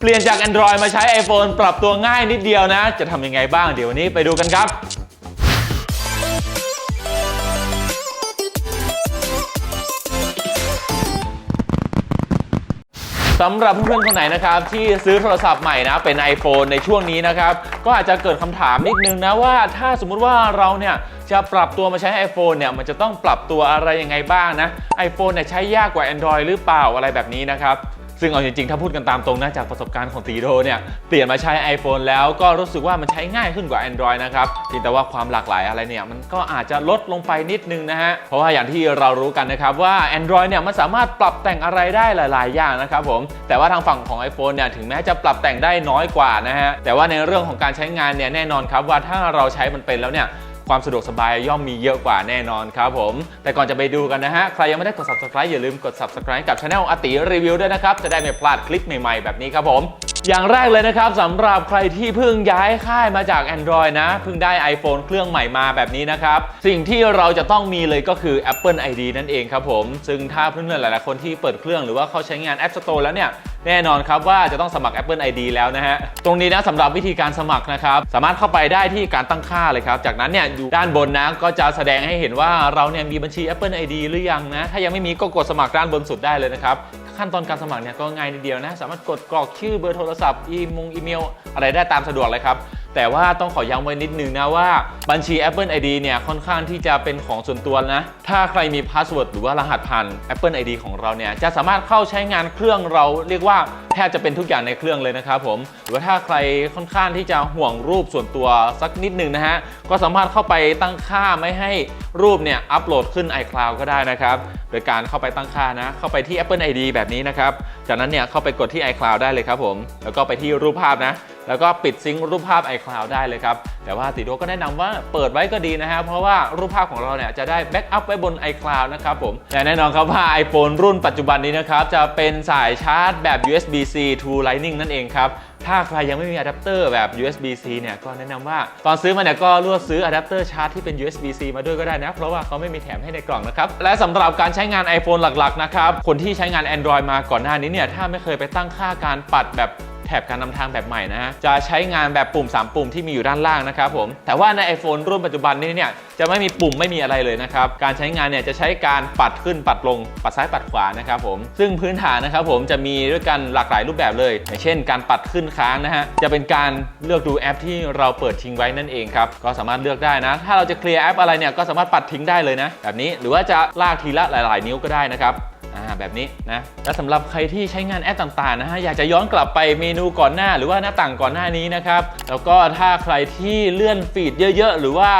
เปลี่ยนจาก Android มาใช้ iPhone ปรับตัวง่ายนิดเดียวนะ จะทำยังไงบ้างเดี๋ยววันนี้ไปดูกันครับสำหรับเพื่อนๆคนไหนนะครับที่ซื้อโทรศัพท์ใหม่นะเป็น iPhone ในช่วงนี้นะครับก็อาจจะเกิดคำถามนิดนึงนะว่าถ้าสมมุติว่าเราเนี่ยจะปรับตัวมาใช้ iPhone เนี่ยมันจะต้องปรับตัวอะไรยังไงบ้างนะ iPhone เนี่ยใช้ยากกว่า Android หรือเปล่าอะไรแบบนี้นะครับ ซึ่งเอาจริงๆ ถ้าพูดกันตามตรงนะจากประสบการณ์ของตีโดเนี่ยเปลี่ยนมาใช้ iPhone แล้วก็รู้สึกว่ามันใช้ง่ายขึ้นกว่า Android นะครับเพียงแต่ว่าความหลากหลายอะไรเนี่ยมันก็อาจจะลดลงไปนิดนึงนะฮะ เพราะว่าอย่างที่เรารู้กันนะครับว่า Android เนี่ยมันสามารถปรับแต่งอะไรได้หลาย ๆ อย่างนะครับผม แต่ว่าทางฝั่งของ iPhone เนี่ยถึงแม้จะปรับแต่งได้น้อยกว่านะฮะแต่ว่าในเรื่องของการใช้งานเนี่ยแน่นอนครับว่าถ้าเราใช้มันเป็นแล้วเนี่ย ความสะดวกสบายย่อมมีเยอะกว่าแน่นอนครับผม แต่ก่อนจะไปดูกันนะฮะ ใครยังไม่ได้กด subscribe อย่าลืมกด subscribe กับ channel อติรีวิวด้วยนะครับ จะได้ไม่พลาดคลิปใหม่ๆ แบบนี้ครับผม อย่างแรกเลยนะครับสำหรับใครที่เพิ่งย้ายค่ายมาจาก Android นะ เพิ่งได้ iPhone เครื่องใหม่มาแบบนี้นะครับ สิ่งที่เราจะต้องมีเลยก็คือ Apple ID นั่นเองครับผม ซึ่งถ้าเพื่อนๆหลายๆคนที่เปิดเครื่องหรือว่าเขาใช้งาน App Store แล้วเนี่ยแน่นอนครับว่าจะต้องสมัคร Apple ID แล้วนะฮะ ตรงนี้นะสำหรับวิธีการสมัครนะครับ สามารถเข้าไปได้ที่การตั้งค่าเลยครับ จากนั้นเนี่ยอยู่ด้านบนนะก็จะแสดงให้เห็นว่าเราเนี่ยมีบัญชี Apple ID หรือยังนะ ถ้ายังไม่มีก็กดสมัครด้านบนสุดได้เลยนะครับขั้นตอนการสมัครเนี่ยก็ง่ายนิดเดียวนะ สามารถกดกรอกชื่อเบอร์โทรศัพท์อีมงอีเมล อะไรได้ตามสะดวกเลยครับ แต่ว่าต้องขอย้ำไว้นิดนึงนะว่าบัญชี Apple ID เนี่ยค่อนข้างที่จะเป็นของส่วนตัวนะ ถ้าใครมีพาสเวิร์ดหรือว่ารหัสผ่าน Apple ID ของเราเนี่ยจะสามารถเข้าใช้งานเครื่องเราเรียกว่าแทบจะเป็นทุกอย่างในเครื่องเลยนะครับผมหรือว่าถ้าใครค่อนข้างที่จะห่วงรูปส่วนตัวสักนิดหนึ่งนะฮะก็สามารถเข้าไปตั้งค่าไม่ให้รูปเนี่ยอัปโหลดขึ้น iCloud ก็ได้นะครับโดยการเข้าไปตั้งค่านะ เข้าไปที่ Apple ID แบบนี้นะครับจากนั้นเนี่ยเข้าไปกดที่ iCloud ได้เลยครับผม แล้วก็ไปที่รูปภาพนะ แล้วก็ปิดซิงค์รูปภาพ iCloud ได้เลยครับ แต่ว่าติโดก็แนะนำว่าเปิดไว้ก็ดีนะฮะเพราะว่ารูปภาพของเราเนี่ยจะได้แบ็กอัพไว้บน iCloud นะครับผมแต่แน่นอนครับว่า iPhone รุ่นปัจจุบันนี้นะครับจะเป็นสายชาร์จแบบ USB-C to Lightning นั่นเองครับถ้าใครยังไม่มีอะแดปเตอร์แบบ USB-C เนี่ยก็แนะนำว่าตอนซื้อมาเนี่ยก็เลือกซื้ออะแดปเตอร์ชาร์จที่เป็น USB-C มาด้วยก็ได้นะ เพราะว่าเขาไม่มีแถมให้ในกล่องนะครับและสำหรับการใช้งาน iPhone หลักๆนะครับคนที่ใช้งาน Android มาก่อนหน้านี้เนี่ยถ้าไม่เคยไปตั้งค่าการปัดแบบ แถบการนำทางแบบใหม่นะฮะจะใช้งานแบบปุ่ม 3 ปุ่มที่มีอยู่ด้านล่างนะครับผมแต่ว่าใน iPhone รุ่นปัจจุบันนี้เนี่ยจะไม่มีปุ่มไม่มีอะไรเลยนะครับการใช้งานเนี่ยจะใช้การปัดขึ้นปัดลงปัดซ้ายปัดขวานะครับผมซึ่งพื้นฐานนะครับผมจะมีด้วยกันหลากหลายรูปแบบเลยอย่างเช่น การปัดขึ้นค้างนะฮะจะเป็นการเลือกดูแอปที่เราเปิดทิ้งไว้นั่นเองครับก็สามารถเลือกได้นะ ถ้าเราจะเคลียร์แอปอะไรเนี่ยก็สามารถปัดทิ้งได้เลยนะแบบนี้หรือว่าจะลากทีละหลาย ๆ นิ้วก็ได้นะครับ อ่าแบบนี้นะและสำหรับใครที่ใช้งานแอปต่างๆนะฮะอยากจะย้อนกลับไปเมนูก่อนหน้าหรือว่าหน้าต่างก่อนหน้านี้นะครับแล้วก็ถ้าใครที่เลื่อนฟีดเยอะ ๆ หรือว่า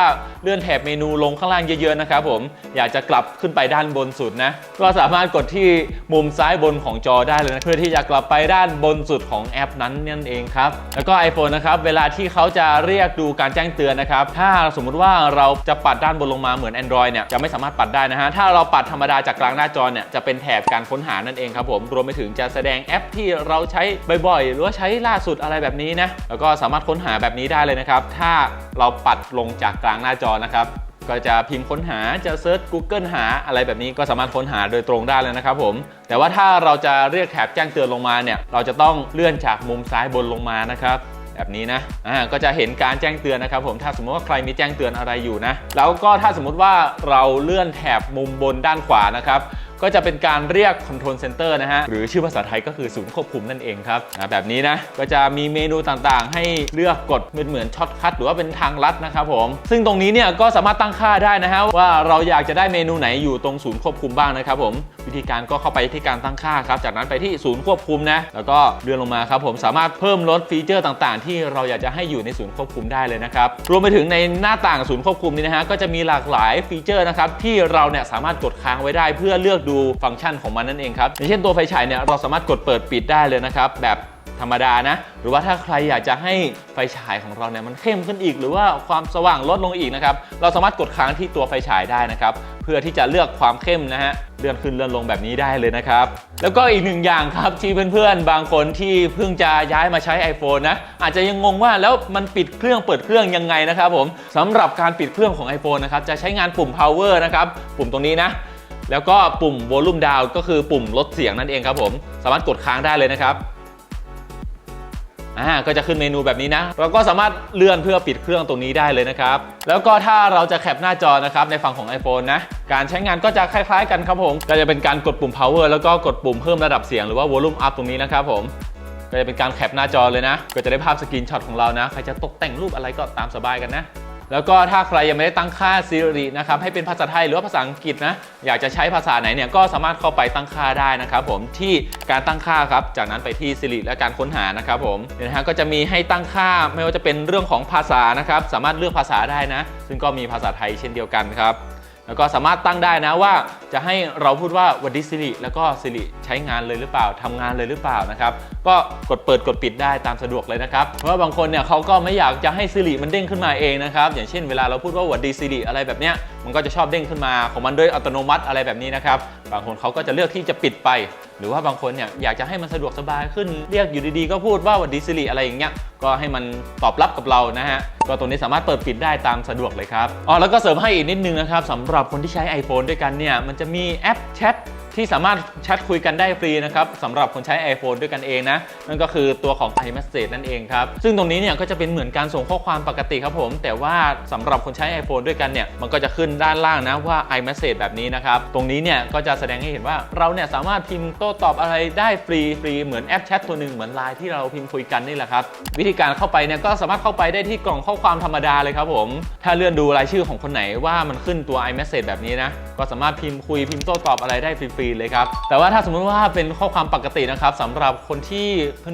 เลื่อนแถบเมนูลงข้างล่างเยอะๆนะครับผมอยากจะกลับขึ้นไปด้านบนสุดนะก็สามารถกดที่มุมซ้ายบนของจอได้เลยนะเพื่อที่จะกลับไปด้านบนสุดของแอปนั้นนั่นเองครับแล้วก็ iPhone นะครับเวลาที่เขาจะเรียกดูการแจ้งเตือนนะครับถ้าสมมุติว่าเราจะปัดด้านบนลงมาเหมือน Android เนี่ยจะไม่สามารถปัดได้นะฮะถ้าเราปัดธรรมดาจากกลางหน้าจอเนี่ยจะเป็นแถบการค้นหานั่นเองครับผม รวมไปถึงจะแสดงแอปที่เราใช้บ่อยๆ หรือว่าใช้ล่าสุดอะไรแบบนี้นะ แล้วก็สามารถค้นหาแบบนี้ได้เลยนะครับ ถ้าเราปัดลงจากกลางหน้าจอนะครับก็จะพิมพ์ค้นหาจะเซิร์ช Google หาอะไรแบบนี้ก็สามารถค้นหาโดยตรงได้เลยนะครับผม แต่ว่าถ้าเราจะเรียกแถบแจ้งเตือนลงมาเนี่ยเราจะต้องเลื่อนจากมุมซ้ายบนลงมานะครับแบบนี้นะอ่าก็จะเห็นการแจ้งเตือนนะครับผมถ้าสมมติว่าใครมีแจ้งเตือนอะไรอยู่นะแล้วก็ถ้าสมมุติว่าเราเลื่อนแถบมุมบนด้านขวานะครับ ก็จะเป็นการเรียก Control Center นะฮะ หรือชื่อภาษาไทยก็คือศูนย์ควบคุมนั่นเองครับแบบนี้นะ ก็จะมีเมนูต่างๆ ให้เลือกกดเหมือนเหมือนช็อตคัทหรือว่าเป็นทางลัดนะครับผม ซึ่งตรงนี้เนี่ยก็สามารถตั้งค่าได้นะฮะว่าเราอยากจะได้เมนูไหนอยู่ตรงศูนย์ควบคุมบ้างนะครับผม วิธีการก็เข้าไปที่การตั้งค่าครับจากนั้นไปที่ศูนย์ควบคุมนะแล้วก็เลื่อนลงมาครับผมสามารถเพิ่มลดฟีเจอร์ต่างๆ ที่เราอยากจะให้อยู่ในศูนย์ควบคุมได้เลยนะครับรวมไปถึงในหน้าต่างศูนย์ควบคุมนี้นะฮะก็จะมีหลากหลายฟีเจอร์นะครับที่เราเนี่ยสามารถกดค้างไว้ได้ เพื่อเลือกดูฟังก์ชันของมันนั่นเองครับอย่างเช่นตัวไฟฉายเนี่ยเราสามารถกดเปิดปิดได้เลยนะครับแบบ ธรรมดานะ หรือว่าถ้าใครอยากจะให้ไฟฉายของเราเนี่ยมันเข้มขึ้นอีก หรือว่าความสว่างลดลงอีกนะครับ เราสามารถกดค้างที่ตัวไฟฉายได้นะครับ เพื่อที่จะเลือกความเข้มนะฮะ เลื่อนขึ้นเลื่อนลงแบบนี้ได้เลยนะครับ แล้วก็อีกหนึ่งอย่างครับที่เพื่อนๆ บางคนที่เพิ่งจะย้ายมาใช้ iPhone นะ อาจจะยังงงว่าแล้วมันปิดเครื่องเปิดเครื่องยังไงนะครับผมสำหรับการปิดเครื่องของ iPhone นะครับจะใช้งานปุ่ม power นะครับปุ่มตรงนี้นะแล้วก็ปุ่ม volume down ก็คือปุ่มลดเสียงนั่นเองครับผม สามารถกดค้างได้เลยนะครับ อ่าก็จะขึ้นเมนูแบบนี้นะ เราก็สามารถเลื่อนเพื่อปิดเครื่องตรงนี้ได้เลยนะครับ แล้วก็ถ้าเราจะแคปหน้าจอนะครับในฝั่งของ iPhone นะ การใช้งานก็จะคล้ายๆ กันครับผม ก็จะเป็นการกดปุ่ม power แล้วก็กดปุ่มเพิ่มระดับเสียงหรือว่า volume up ตรงนี้นะครับผมก็จะเป็นการแคปหน้าจอเลยนะ ก็จะได้ภาพสกรีนช็อตของเรานะ ใครจะตกแต่งรูปอะไรก็ตามสบายกันนะ แล้วก็ถ้าใครยังไม่ได้ตั้งค่า Siri นะครับให้เป็นภาษาไทยหรือว่าภาษาอังกฤษนะอยากจะใช้ภาษาไหนเนี่ยก็สามารถเข้าไปตั้งค่าได้นะครับผมที่การตั้งค่าครับจากนั้นไปที่ Siri และการค้นหานะครับผมเนี่ยนะฮะก็จะมีให้ตั้งค่าไม่ว่าจะเป็นเรื่องของภาษานะครับสามารถเลือกภาษาได้นะ ซึ่งก็มีภาษาไทยเช่นเดียวกันครับ แล้วก็สามารถตั้งได้นะว่าจะให้เราพูดว่าวันดีสิริแล้วก็สิริใช้งานเลยหรือเปล่าทำงานเลยหรือเปล่านะครับ ก็กดเปิดกดปิดได้ตามสะดวกเลยนะครับ เพราะว่าบางคนเนี่ยเขาก็ไม่อยากจะให้สิริมันเด้งขึ้นมาเองนะครับ อย่างเช่นเวลาเราพูดว่าวันดีสิริอะไรแบบเนี้ยมันก็จะชอบเด้งขึ้นมาของมันด้วยอัตโนมัติอะไรแบบนี้นะครับ บางคนเขาก็จะเลือกที่จะปิดไป หรือว่าบางคนเนี่ยอยากจะให้มันสะดวกสบายขึ้น เรียกอยู่ดีๆ ก็พูดว่าวันดีสิริอะไรอย่างเงี้ย ก็ให้มันตอบรับกับเรานะฮะ ก็ตรงนี้สามารถเปิดปิดได้ตามสะดวกเลยครับ อ๋อ แล้วก็เสริมให้อีกนิดนึงนะครับสำหรับคนที่ใช้ iPhone ด้วยกันเนี่ย มันจะมีแอปแชท ที่สามารถแชทคุยกันได้ฟรีนะครับสำหรับคนใช้ iPhone ด้วยกันเองนะ นั่นก็คือตัวของ iMessage นั่นเองครับ ซึ่งตรงนี้เนี่ยก็จะเป็นเหมือนการส่งข้อความปกติครับผม แต่ว่าสำหรับคนใช้ iPhone ด้วยกันเนี่ยมันก็จะขึ้นด้านล่างนะว่า iMessage แบบนี้นะครับ ตรงนี้เนี่ยก็จะแสดงให้เห็นว่าเราเนี่ยสามารถพิมพ์โต้ตอบอะไรได้ฟรีฟรีเหมือนแอปแชทตัวหนึ่งเหมือนไลน์ที่เราพิมพ์คุยกันนี่แหละครับวิธีการเข้าไปเนี่ยก็สามารถเข้าไปได้ที่กล่องข้อความธรรมดาเลยครับผม ถ้าเลื่อนดูรายชื่อของคนไหนว่ามันขึ้นตัว iMessage แบบนี้นะก็สามารถพิมพ์คุยพิมพ์โต้ตอบอะไรได้ฟรีๆเลยครับ แต่ว่าถ้าสมมุติว่าเป็นข้อความปกตินะครับสำหรับคนที่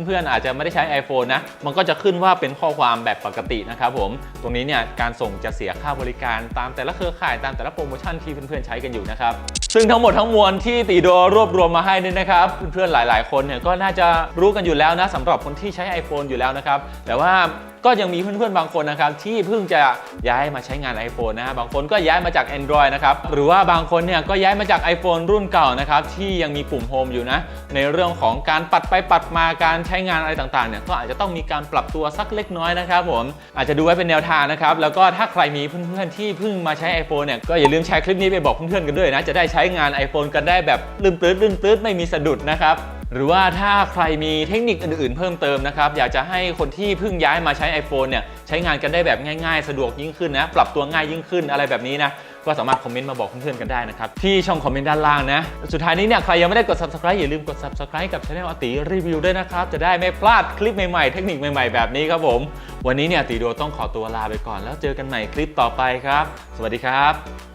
เพื่อนๆ อาจจะไม่ได้ใช้ iPhone นะ มันก็จะขึ้นว่าเป็นข้อความแบบปกตินะครับผม ตรงนี้เนี่ยการส่งจะเสียค่าบริการตามแต่ละเครือข่ายตามแต่ละโปรโมชั่นที่เพื่อนๆ ใช้กันอยู่นะครับ ซึ่งทั้งหมดทั้งมวลที่ตีโดรวบรวมมาให้นี่นะครับ เพื่อนๆ หลาย ๆ คนเนี่ยก็น่าจะรู้กันอยู่แล้วนะสำหรับคนที่ใช้ iPhone อยู่แล้วนะครับ แต่ว่า ก็ยังมีเพื่อนๆบางคนนะครับที่เพิ่งจะย้ายมาใช้งาน iPhone นะฮะบางคนก็ย้ายมาจาก Android นะครับหรือว่าบางคนเนี่ยก็ย้ายมาจาก iPhone รุ่นเก่านะครับที่ยังมีปุ่ม Home อยู่นะในเรื่องของการปัดไปปัดมาการใช้งานอะไรต่างๆเนี่ยก็อาจจะต้องมีการปรับตัวสักเล็กน้อยนะครับผมอาจจะดูไว้เป็นแนวทางนะครับแล้วก็ถ้าใครมีเพื่อนๆที่เพิ่งมาใช้ iPhone เนี่ยก็อย่าลืมแชร์คลิปนี้ไปบอกเพื่อนๆกันด้วยนะจะได้ใช้งาน iPhone กันได้แบบลื่นปลื้ดลื่นปลื้ดไม่มีสะดุดนะครับ หรือว่าถ้าใครมีเทคนิคอื่นๆ เพิ่มเติมนะครับ อยากจะให้คนที่เพิ่งย้ายมาใช้ iPhone เนี่ยใช้งานกันได้แบบง่ายๆ สะดวกยิ่งขึ้นนะ ปรับตัวง่ายยิ่งขึ้นอะไรแบบนี้นะ ก็สามารถคอมเมนต์มาบอกเพื่อนๆกันได้นะครับ ที่ช่องคอมเมนต์ด้านล่างนะ สุดท้ายนี้เนี่ยใครยังไม่ได้กด subscribe อย่าลืมกด subscribe กับ channel อติรีวิวด้วยนะครับ จะได้ไม่พลาดคลิปใหม่ๆ เทคนิคใหม่ๆ แบบนี้ครับผม วันนี้เนี่ยติโดต้องขอตัวลาไปก่อน แล้วเจอกันใหม่คลิปต่อไปครับ สวัสดีครับ